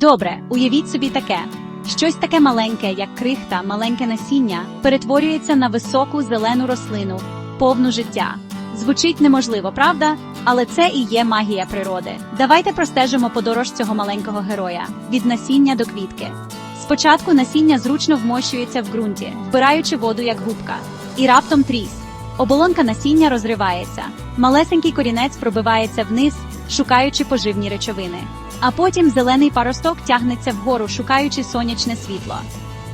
Добре, уявіть собі таке. Щось таке маленьке, як крихта, маленьке насіння, перетворюється на високу зелену рослину, повну життя. Звучить неможливо, правда? Але це і є магія природи. Давайте простежимо подорож цього маленького героя від насіння до квітки. Спочатку насіння зручно вмощується в ґрунті, вбираючи воду як губка, і раптом тріс. Оболонка насіння розривається. Малесенький корінець пробивається вниз, шукаючи поживні речовини. А потім зелений паросток тягнеться вгору, шукаючи сонячне світло.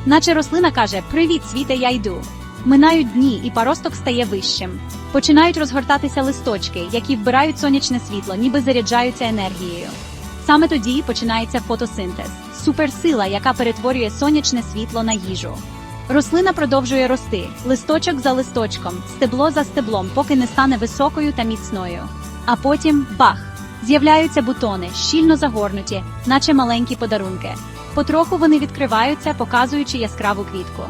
Наче рослина каже: Привіт, світе, я йду. Минають дні, і паросток стає вищим. Починають розгортатися листочки, які вбирають сонячне світло, ніби заряджаються енергією. Саме тоді починається фотосинтез суперсила, яка перетворює сонячне світло на їжу. Рослина продовжує рости, листочок за листочком, стебло за стеблом, поки не стане високою та міцною. А потім бах! З'являються бутони, щільно загорнуті, наче маленькі подарунки. Потроху вони відкриваються, показуючи яскраву квітку.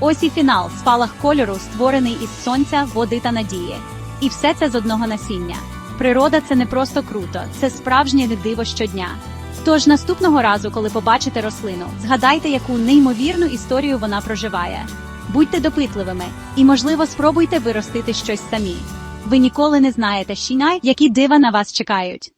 Ось і фінал спалах кольору, створений із сонця, води та надії. І все це з одного насіння. Природа це не просто круто, це справжнє диво щодня. Тож наступного разу, коли побачите рослину, згадайте, яку неймовірну історію вона проживає. Будьте допитливими і, можливо, спробуйте виростити щось самі. Ви ніколи не знаєте, щінай, які дива на вас чекають.